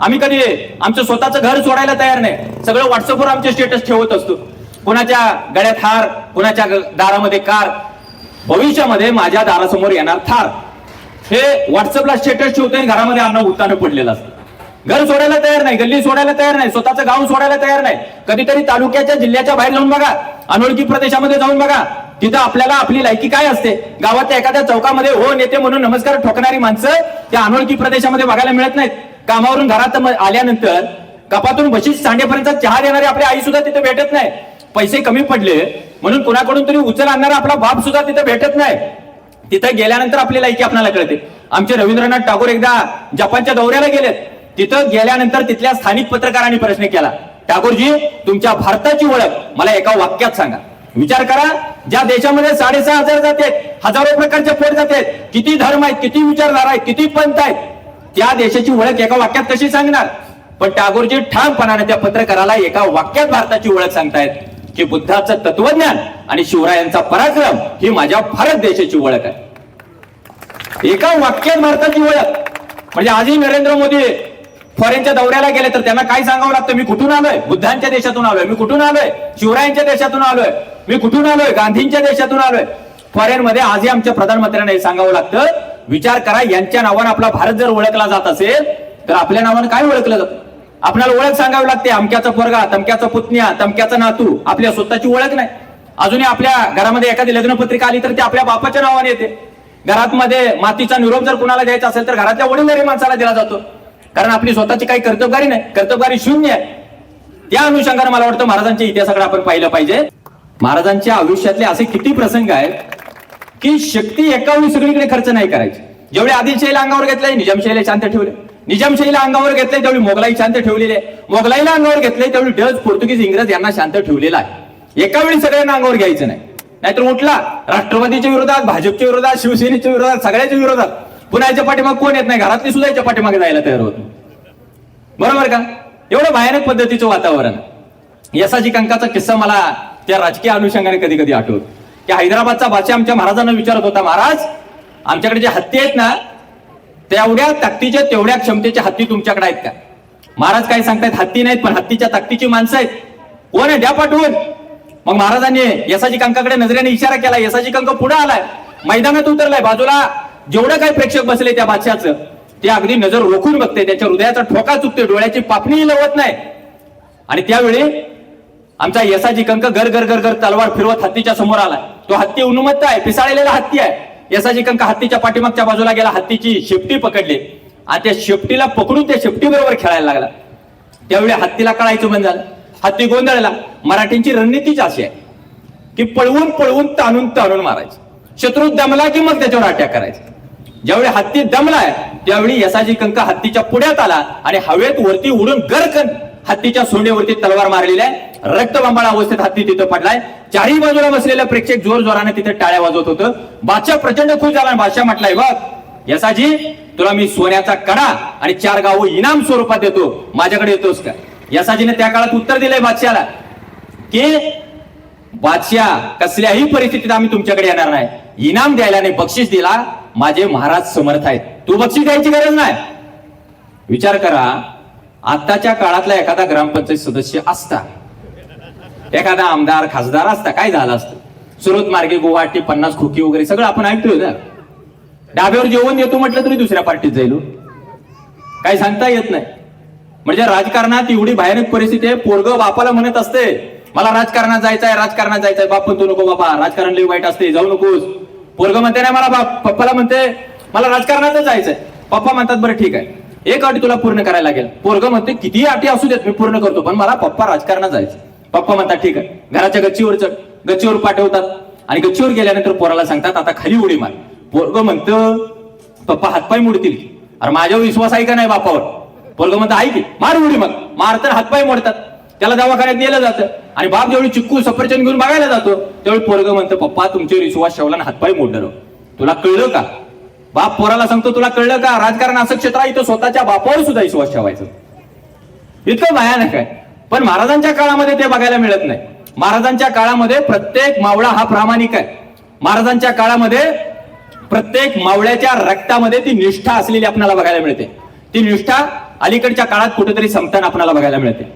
आम्ही कधी आमचं स्वतःचं घर सोडायला तयार नाही. सगळं व्हॉट्सअपवर आमचे स्टेटस ठेवत असतो. कुणाच्या गळ्यात हार कुणाच्या दारामध्ये कार. भविष्यामध्ये माझ्या दारासमोर येणार थार. हे व्हॉट्सअपला स्टेटस ठेवतो आणि घरामध्ये अन्न उत्तानं पडलेलं असतं. घर सोडायला तयार नाही गल्ली सोडायला तयार नाही स्वतःचं गाव सोडायला तयार नाही. कधीतरी तालुक्याच्या जिल्ह्याच्या बाहेर जाऊन बघा. अनोळखी प्रदेशामध्ये जाऊन बघा. तिथं आपल्याला आपली लायकी काय असते? गावातल्या एखाद्या चौकामध्ये हो नेते म्हणून नमस्कार ठोकणारी माणसं त्या अनोळखी प्रदेशामध्ये बघायला मिळत नाहीत. कामावरून घरात आल्यानंतर कपातून बशीत सांडेपर्यंत चहा देणारी आपली आई सुद्धा तिथे भेटत नाही. पैसे कमी पडले म्हणून कुणाकडून तरी उचल आणणारा आपला बाप सुद्धा तिथे भेटत नाही. तिथे गेल्यानंतर आपली लायकी आपल्याला कळते. आमचे रवींद्रनाथ टागोर एकदा जपानच्या दौऱ्याला गेलेत. तिथं गेल्यानंतर तिथल्या स्थानिक पत्रकारांनी प्रश्न केला टागोरजी तुमच्या भारताची ओळख मला एका वाक्यात सांगा. विचार करा ज्या देशामध्ये साडेसहा हजार जाते हजारो प्रकारचे पोट जाते किती धर्म आहेत किती विचारधारा आहेत किती पंथ आहेत त्या देशाची ओळख एका वाक्यात कशी सांगणार? पण टागोरजी ठामपणाने त्या पत्रकाराला एका वाक्यात भारताची ओळख सांगतायत की बुद्धाचं तत्वज्ञान आणि शिवरायांचा पराक्रम ही माझ्या भारत देशाची ओळख आहे. एका वाक्यात भारताची ओळख. म्हणजे आजही नरेंद्र मोदी फॉरेनच्या दौऱ्याला गेले तर त्यांना काय सांगावं लागतं? मी कुठून आलोय? बुद्धांच्या देशातून आलोय. मी कुठून आलोय? शिवरायांच्या देशातून आलोय. मी कुठून आलोय? गांधींच्या देशातून आलोय. फॉरेन मध्ये आजही आमच्या प्रधानमंत्र्यांना हे सांगावं लागतं विचार करा यांच्या नावानं आपला भारत जर ओळखला जात असेल तर आपल्या नावानं काय ओळखलं जातं? आपल्याला ओळख सांगावी लागते अमक्याचा पोरगा तमक्याचा पुतण्या तमक्याचा नातू आपल्या स्वतःची ओळख नाही. अजूनही आपल्या घरामध्ये एखादी लग्नपत्रिका आली तर ती आपल्या बापाच्या नावाने येते. घरात मध्ये मातीचा निरोप जर कुणाला द्यायचा असेल तर घरातल्या वडीलधारी माणसाला दिला जातो. कारण आपली स्वतःची काही कर्तबगारी नाही कर्तबगारी शून्य आहे. त्या अनुषंगाने मला वाटतं महाराजांच्या इतिहासाकडे आपण पाहिलं पाहिजे. महाराजांच्या आयुष्यातले असे किती प्रसंग आहेत की शक्ती एकावरून सगळीकडे खर्च नाही करायची. जेवढे आदिलशाहीला अंगावर घेतलंय निजामशाहीला शांत ठेवले. निजामशाहीला अंगावर घेतले तेवढी मोगलाई शांत ठेवलेली आहे. मोगलाईला अंगावर घेतले तेवढी डच पोर्तुगीज इंग्रज यांना शांत ठेवलेला आहे. एका वेळी सगळ्यांना अंगावर घ्यायचं नाही. नाहीतर उठला राष्ट्रवादीच्या विरोधात भाजपच्या विरोधात शिवसेनेच्या विरोधात सगळ्याच्या विरोधात. पुन्हा याच्या पाठीमाग कोण येत नाही? घरातली सुद्धा याच्या पाठीमागे जायला तयार होत बरोबर का? एवढं भयानक पद्धतीचं वातावरण. यसाजी कंकाचा किस्सा मला त्या राजकीय अनुषंगाने कधी कधी आठवतो. की हैदराबादचा बादशाह आमच्या महाराजांना विचारत होता महाराज आमच्याकडे जे हत्ती आहेत ना तेवढ्या ताकदीच्या तेवढ्या क्षमतेच्या हत्ती तुमच्याकडे आहेत का? महाराज काय सांगतायत हत्ती नाहीत पण हत्तीच्या ताकदीची माणसं आहेत. कोण आहे? द्या पाठवून. मग महाराजांनी यसाजी कंकाकडे नजरेने इशारा केला. यसाजी कंक पुढे आलाय. मैदानात उतरलाय. बाजूला जेवढं काही प्रेक्षक बसले त्या बादशाचं ते अगदी नजर रोखून बघते. त्याच्या हृदयाचा ठोका चुकते डोळ्याची पापणीही लवत नाही. आणि त्यावेळी आमचा यसाजी कंक गर गर गर गर तलवार फिरवत हत्तीच्या समोर आला. तो हत्ती उन्मत्त आहे पिसाळलेला हत्ती आहे. यसाजी कंक हत्तीच्या पाठीमागच्या बाजूला गेला हत्तीची शेपटी पकडली. आणि त्या शेपटीला पकडून त्या शेपटी बरोबर खेळायला लागला. त्यावेळी हत्तीला कळायचं बंद झालं हत्ती गोंधळला. मराठींची रणनीतीच अशी आहे की पळवून पळवून ताणून ताणून मारायचं. शत्रू दमला की मग त्याच्यावर अटॅक करायचं. ज्यावेळी हत्ती दमलाय त्यावेळी यसाजी कंक हत्तीच्या पुढ्यात आला आणि हवेत वरती उडून गरकन हत्तीच्या सोंडेवरती तलवार मारलेली आहे. रक्तबंबाळा अवस्थेत हत्ती तिथं पडलाय. चारही बाजूला बसलेलं प्रेक्षक जोर जोराने तिथे टाळ्या वाजवत होतं. बादशाह प्रचंड खुश झाला बादशाह म्हटलाय बघ यसाजी तुला मी सोन्याचा कडा आणि चार गाव इनाम स्वरूपात देतो. माझ्याकडे येतोस का? यसाजीने त्या काळात उत्तर दिलंय बादशाला की बादशाह कसल्याही परिस्थितीत आम्ही तुमच्याकडे येणार नाही. इनाम द्यायला नाही बक्षीस दिला माझे महाराज समर्थ आहेत. तू बक्षीस द्यायची गरज नाही. विचार करा आताच्या काळातला एखादा ग्रामपंचायत सदस्य असता एखादा आमदार खासदार असता काय झालं असतं? सुरत मार्गे गुवाहाटी पन्नास खोकी वगैरे सगळं आपण ऐकतोय ना. डाब्यावर जेवण येतो म्हटलं तरी दुसऱ्या पार्टीत जाईल काय काही सांगता येत नाही. म्हणजे राजकारणात एवढी भयानक परिस्थिती आहे पोरग बापाला म्हणत असते मला राजकारणात जायचंय राजकारणात जायचंय बाप म्हणतो नको बाबा राजकारण लई वाईट असते जाऊ नकोस. पोरग म्हणते नाही मला बाप पप्पाला म्हणते मला राजकारणातच जायचंय. पप्पा म्हणतात बरं ठीक आहे. एक अट तुला पूर्ण करायला लागेल. पोरग म्हणते किती अटी असू देत मी पूर्ण करतो पण मला पप्पा राजकारणात जायचं. पप्पा म्हणतात ठीक आहे. घराच्या गच्चीवर चढ गच्चीवर पाठवतात आणि गच्चीवर गेल्यानंतर पोराला सांगतात आता खाली उडी मार. पोरग म्हणतं पप्पा हातपाय मोडतील. अरे माझ्यावर विश्वास आहे का नाही बापावर? पोरग म्हणतं आहे की मार उडी मग. मार तर हातपाय मोडतात. त्याला दवाखान्यात नेलं जातं आणि बाप जेवढी चिक्कू सफरचंद घेऊन बघायला जातो त्यावेळी पोरग म्हणतं पप्पा तुमच्यावर विश्वास ठेवला हातपाय मोडलं तुला कळलं का? बाप पोराला सांगतो तुला कळलं का? राजकारण असं क्षेत्र आहे इथं स्वतःच्या बापावर सुद्धा विश्वास ठेवायचं. इतकं भयानक आहे. पण महाराजांच्या काळामध्ये ते बघायला मिळत नाही. महाराजांच्या काळामध्ये प्रत्येक मावळा हा प्रामाणिक आहे. महाराजांच्या काळामध्ये प्रत्येक मावळ्याच्या रक्तामध्ये ती निष्ठा असलेली आपल्याला बघायला मिळते. ती निष्ठा अलीकडच्या काळात कुठेतरी संपताना आपल्याला बघायला मिळते.